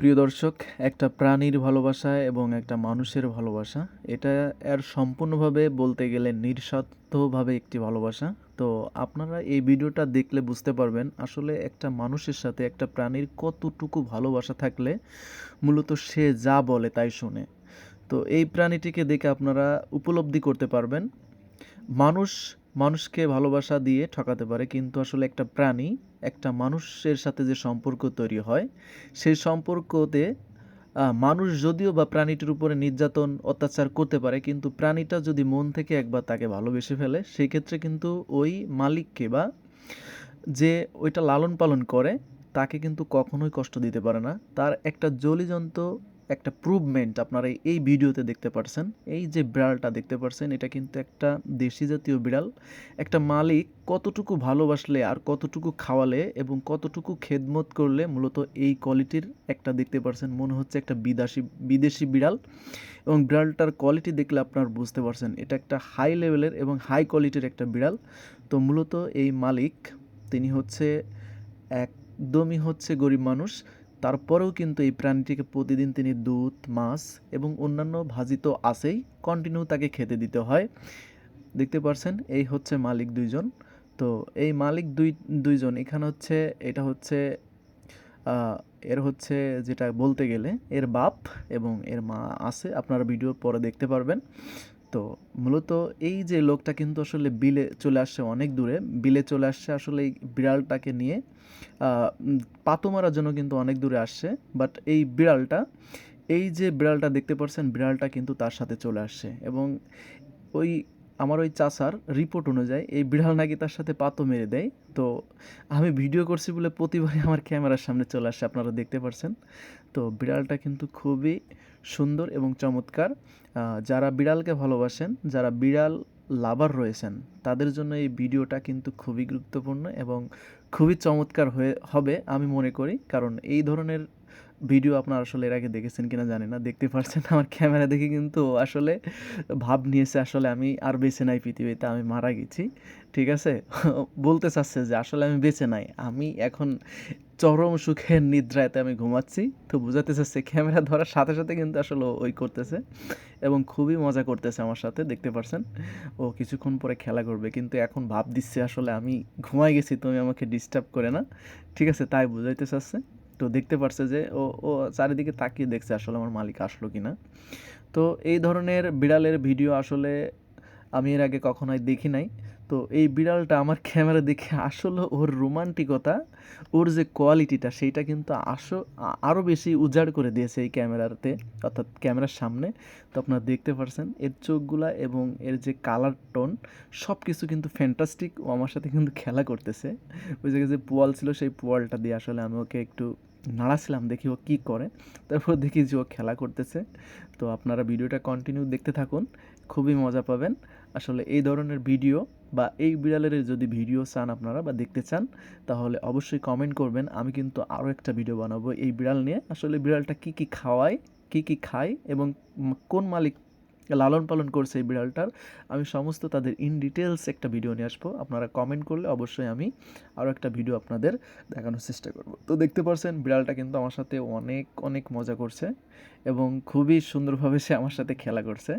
প্রিয় দর্শক, একটা প্রাণীর ভালোবাসা এবং একটা মানুষের ভালোবাসা, এটা এর সম্পূর্ণভাবে বলতে গেলে নিঃস্বার্থভাবে একটি ভালোবাসা। তো আপনারা এই ভিডিওটা দেখলে বুঝতে পারবেন আসলে একটা মানুষের সাথে একটা প্রাণীর কতটুকু ভালোবাসা থাকলে মূলত সে যা বলে তাই শোনে। তো এই প্রাণীটিকে দেখে আপনারা উপলব্ধি করতে পারবেন, মানুষ মানুষকে ভালোবাসা দিয়ে ঠকাতে পারে, কিন্তু আসলে একটা প্রাণী, একটা মানুষের সাথে যে সম্পর্ক তৈরি হয়, সেই সম্পর্কতে মানুষ যদিও বা প্রাণীটির উপরে নির্যাতন, অত্যাচার করতে পারে, কিন্তু প্রাণীটা যদি মন থেকে একবার তাকে ভালোবেসে ফেলে, সেই ক্ষেত্রে কিন্তু ওই মালিককে বা যে ওইটা লালন পালন করে, তাকে কিন্তু কখনোই কষ্ট দিতে পারে না। তার একটা জলিজন্ত একটা প্রুভমেন্ট আপনারা এই ভিডিওতে দেখতে পারছেন। এই যে বিড়ালটা দেখতে পারছেন, এটা কিন্তু একটা দেশি জাতীয় বিড়াল। একটা মালিক কতটুকু ভালোবাসলে আর কতটুকু খাওয়ালে এবং কতটুকু খেদমত করলে মূলত এই কোয়ালিটির একটা দেখতে পারছেন। মনে হচ্ছে একটা বিদেশি বিদেশি বিড়াল। এবং বিড়ালটার কোয়ালিটি দেখলে আপনার বুঝতে পারছেন, এটা একটা হাই লেভেলের এবং হাই কোয়ালিটির একটা বিড়াল। তো মূলত এই মালিক, তিনি হচ্ছে একদমই হচ্ছে গরিব মানুষ। তারপরেও কিন্তু এই প্রাণীটিকে প্রতিদিন তিনি দুধ, মাছ এবং অন্যান্য ভাজি তো আছেই কন্টিনিউ তাকে খেতে দিতে হয়। দেখতে পারছেন, এই হচ্ছে মালিক দুইজন। তো এই মালিক দুই, দুইজন, এখানে হচ্ছে, এটা হচ্ছে এর হচ্ছে যেটা বলতে গেলে, এর বাপ এবং এর মা আছে, আপনারা ভিডিওর পরে দেখতে পারবেন। তো মূলত এই যে লোকটা কিন্তু আসলে বিলে চলে আসছে অনেক দূরে, বিলে চলে আসছে আসলে এই বিড়ালটাকে নিয়ে পাতো মারার জন্য কিন্তু অনেক দূরে আসছে বাট এই বিড়ালটা, এই যে বিড়ালটা দেখতে পাচ্ছেন বিড়ালটা কিন্তু তার সাথে চলে আসছে এবং ওই, আমার ওই চাচার রিপোর্ট অনুযায়ী এই বিড়াল নাকি তার সাথে পাতো মেরে দেয়। তো আমি ভিডিও করছি বলে প্রতিবারই আমার ক্যামেরার সামনে চলে আসছে, আপনারা দেখতে পাচ্ছেন তো বিড়ালটা কিন্তু খুবই সুন্দর এবং চমৎকার। যারা বিড়ালকে ভালোবাসেন, যারা বিড়াল লাভার রয়েছেন, তাদের জন্য এই ভিডিওটা কিন্তু খুবই গুরুত্বপূর্ণ এবং খুবই চমৎকার হয়ে, হবে আমি মনে করি। কারণ এই ধরনের ভিডিও আপনার আসলে এর আগে দেখেছেন কিনা জানি না, দেখতে পারছেন আমার ক্যামেরা দেখে কিন্তু আসলে ভাব নিয়েছে, আসলে আমি আর বেঁচে নাই পৃথিবীতে, আমি মারা গেছি, ঠিক আছে? বলতে চাচ্ছে যে আসলে আমি বেঁচে নাই, আমি এখন চরম সুখের নিদ্রাতে আমি ঘুমাচ্ছি। তো বোঝাতে চাচ্ছে ক্যামেরা ধরার সাথে সাথে কিন্তু আসলে ওই করতেছে এবং খুবই মজা করতেছে আমার সাথে, দেখতে পারছেন? ও কিছুক্ষণ পরে খেলা করবে, কিন্তু এখন ভাব দিচ্ছে আসলে আমি ঘুমাই গেছি, তুমি আমাকে ডিস্টার্ব করে না, ঠিক আছে? তাই বুঝাইতে চাচ্ছে। তো দেখতে পারছে যে ও ও চারিদিকে তাকিয়ে দেখছে আসলে আমার মালিক আসলো কি না তো এই ধরনের বিড়ালের ভিডিও আসলে আমি এর আগে কখনোই দেখি নাই। তো এই বিড়ালটা আমার ক্যামেরা দেখে আসলে ওর রোমান্টিকতা, ওর যে কোয়ালিটিটা সেইটা কিন্তু আসো আরও বেশি উজাড় করে দিয়েছে এই ক্যামেরাতে, অর্থাৎ ক্যামেরার সামনে। তো আপনারা দেখতে পারছেন, এর চোখগুলা এবং এর যে কালার টোন সব কিছু কিন্তু ফ্যান্টাস্টিক ও আমার সাথে কিন্তু খেলা করতেছে। ওই জায়গায় যে পোয়াল ছিল সেই পোয়ালটা দিয়ে আসলে আমি ওকে একটু নাড়াছিলাম, দেখি ও কী করে। তারপর দেখি যে ও খেলা করতেছে। তো আপনারা ভিডিওটা কন্টিনিউ দেখতে থাকুন, খুবই মজা পাবেন। আসলে এই ধরনের ভিডিও বা এই বিড়ালের যদি ভিডিও চান আপনারা বা দেখতে চান, তাহলে অবশ্যই কমেন্ট করবেন। আমি কিন্তু আরও একটা ভিডিও বানাবো এই বিড়াল নিয়ে। আসলে বিড়ালটা কি কি খাওয়ায়, কি কি খায় এবং কোন মালিক লালন পালন করছে এই বিড়ালটার, আমি সমস্ত তাদের ইন ডিটেলস একটা ভিডিও নিয়ে আসব। আপনারা কমেন্ট করলে অবশ্যই আমি আরও একটা ভিডিও আপনাদের দেখানোর চেষ্টা করব। তো দেখতে পারছেন, বিড়ালটা কিন্তু আমার সাথে অনেক অনেক মজা করছে এবং খুবই সুন্দরভাবে সে আমার সাথে খেলা করছে।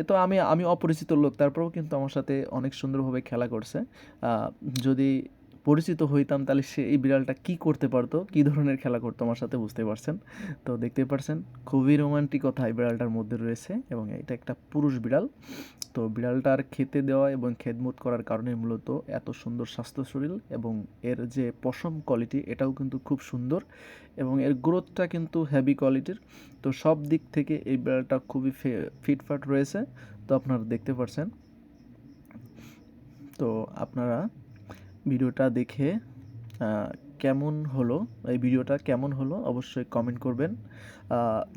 এ তো আমি আমি অপরিচিত লোক, তারপরেও কিন্তু আমার সাথে অনেক সুন্দরভাবে খেলা করছে। যদি পরিচিত হইতাম, তাহলে সে এই বিড়ালটা কি করতে পারতো? কি ধরনের খেলা করতো? আমার সাথে বুঝতে পারছেন? তো দেখতে পারছেন, খুবই রোমান্টিকতা এই বিড়ালটার মধ্যে রয়েছে এবং এটা একটা পুরুষ বিড়াল। তো বিড়ালটার খেতে দেওয়া এবং খেদমত করার কারণে মূলত এত সুন্দর স্বাস্থ্য শরীর এবং এর যে পশম কোয়ালিটি এটাও কিন্তু খুব সুন্দর এবং এর গ্রোথটা কিন্তু হেভি কোয়ালিটির তো সব দিক থেকে এই বিড়ালটা খুবই ফিটফাট রয়েছে। তো আপনারা দেখতে পারছেন। তো আপনারা ভিডিওটা দেখে কেমন হলো? এই ভিডিওটা কেমন হলো? অবশ্যই কমেন্ট করবেন।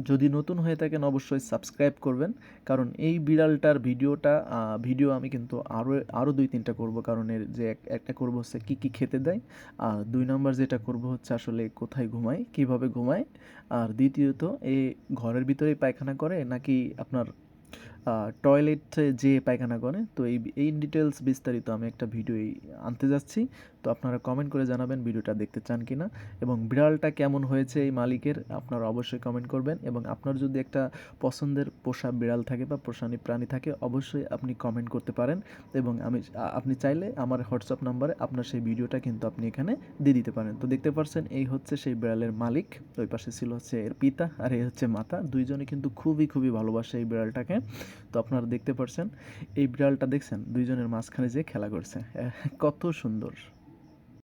যদি নতুন হয়ে থাকেন, অবশ্যই সাবস্ক্রাইব করবেন। কারণ এই বিড়ালটার ভিডিওটা ভিডিও আমি কিন্তু আরও আরও দুই তিনটা করব। কারণ এর যে এক- একটা করব হচ্ছে কী কী খেতে দেয়, আর দুই নম্বর যেটা করব হচ্ছে আসলে কোথায় ঘুমায়, কীভাবে ঘুমায়, আর দ্বিতীয়ত এ ঘরের ভিতরেই পায়খানা করে, নাকি আপনার টয়লেটে যে পায়খানা করে, তো এই এই ডিটেলস বিস্তারিত আমি একটা ভিডিও আনতে যাচ্ছি। তো আপনারা কমেন্ট করে জানাবেন ভিডিওটা দেখতে চান কি না এবং বিড়ালটা কেমন হয়েছে এই মালিকের আপনারা অবশ্যই কমেন্ট করবেন এবং আপনার যদি একটা পছন্দের পোষা বিড়াল থাকে বা পোষানি প্রাণী থাকে, অবশ্যই আপনি কমেন্ট করতে পারেন এবং আমি, আপনি চাইলে আমার হোয়াটসঅ্যাপ নাম্বারে আপনার সেই ভিডিওটা কিন্তু আপনি এখানে দিয়ে দিতে পারেন। তো দেখতে পাচ্ছেন এই হচ্ছে সেই বিড়ালের মালিক, ওই পাশে ছিল হচ্ছে এর পিতা আর এই হচ্ছে মাতা। দুইজনে কিন্তু খুবই খুবই ভালোবাসে এই বিড়ালটাকে। তো আপনারা দেখতে পারছেন এই বিড়ালটা দেখছেন? দুইজনের মাঝখানে যে খেলা করছে। কত সুন্দর।